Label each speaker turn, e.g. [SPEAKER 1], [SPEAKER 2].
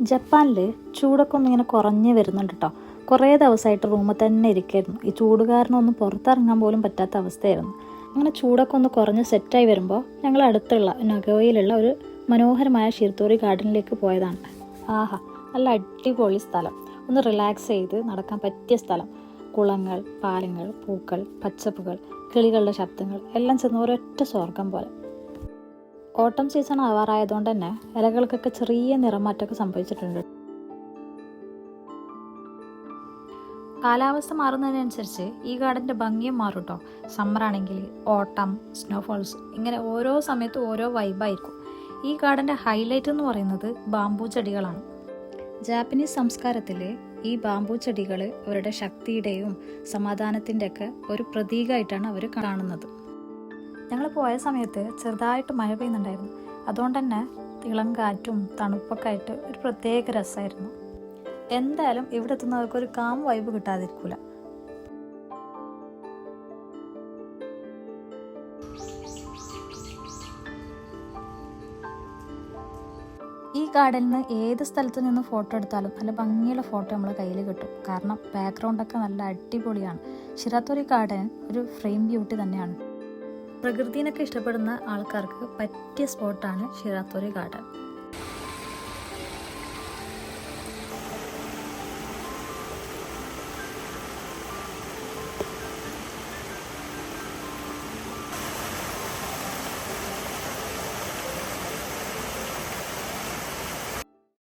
[SPEAKER 1] ജപ്പാനിൽ ചൂടൊക്കെ ഒന്ന് ഇങ്ങനെ കുറഞ്ഞ് വരുന്നുണ്ട് കേട്ടോ കുറേ ദിവസമായിട്ട് റൂമിൽ തന്നെ ഇരിക്കായിരുന്നു. ഈ ചൂട് കാരണം ഒന്നും പുറത്തിറങ്ങാൻ പോലും പറ്റാത്ത അവസ്ഥയായിരുന്നു. അങ്ങനെ ചൂടൊക്കെ ഒന്ന് കുറഞ്ഞ് സെറ്റായി വരുമ്പോൾ ഞങ്ങൾ അടുത്തുള്ള നഗോയിലുള്ള ഒരു മനോഹരമായ ഷിർത്തോറി ഗാർഡനിലേക്ക് പോയതാണ്. ആഹാ നല്ല അടിപൊളി സ്ഥലം. ഒന്ന് റിലാക്സ് ചെയ്ത് നടക്കാൻ പറ്റിയ സ്ഥലം. കുളങ്ങൾ പാലങ്ങൾ പൂക്കൾ പച്ചപ്പുകൾ കിളികളുടെ ശബ്ദങ്ങൾ എല്ലാം ചെന്ന ഒരൊറ്റ സ്വർഗം പോലെ. ഓട്ടം സീസൺ ആവാറായതുകൊണ്ട് തന്നെ ഇലകൾക്കൊക്കെ ചെറിയ നിറമാറ്റമൊക്കെ സംഭവിച്ചിട്ടുണ്ട്. കാലാവസ്ഥ മാറുന്നതിനനുസരിച്ച് ഈ ഗാർഡന്റെ ഭംഗിയും മാറും കേട്ടോ സമ്മറാണെങ്കിൽ ഓട്ടം സ്നോഫോൾസ് ഇങ്ങനെ ഓരോ സമയത്തും ഓരോ വൈബായിരിക്കും ഈ ഗാർഡന്റെ ഹൈലൈറ്റ് എന്ന് പറയുന്നത് ബാംബു ചെടികളാണ്. ജാപ്പനീസ് സംസ്കാരത്തിൽ ഈ ബാംബു ചെടികൾ അവരുടെ ശക്തിയുടെയും സമാധാനത്തിന്റെയൊക്കെ ഒരു പ്രതീകമായിട്ടാണ് അവർ കാണുന്നത്. ഞങ്ങൾ പോയ സമയത്ത് ചെറുതായിട്ട് മഴ പെയ്യുന്നുണ്ടായിരുന്നു. അതുകൊണ്ട് തന്നെ ഇളം കാറ്റും തണുപ്പൊക്കെ ആയിട്ട് ഒരു പ്രത്യേക രസമായിരുന്നു എന്തായാലും ഇവിടെ എത്തുന്നവർക്ക് ഒരു കാം വൈബ് കിട്ടാതിരിക്കൂല. ഈ ഗാർഡനിൽ ഏത് സ്ഥലത്ത് നിന്ന് ഫോട്ടോ എടുത്താലും നല്ല ഭംഗിയുള്ള ഫോട്ടോ നമ്മൾ കയ്യിൽ കിട്ടും. കാരണം ബാക്ക്ഗ്രൗണ്ടൊക്കെ നല്ല അടിപൊളിയാണ്. ശിരാത്തൂരി ഗാർഡൻ ഒരു ഫ്രെയിം ബ്യൂട്ടി തന്നെയാണ്. പ്രകൃതിനൊക്കെ ഇഷ്ടപ്പെടുന്ന ആൾക്കാർക്ക് പറ്റിയ സ്പോട്ടാണ് ഷിറാത്തോരി ഗാർഡൻ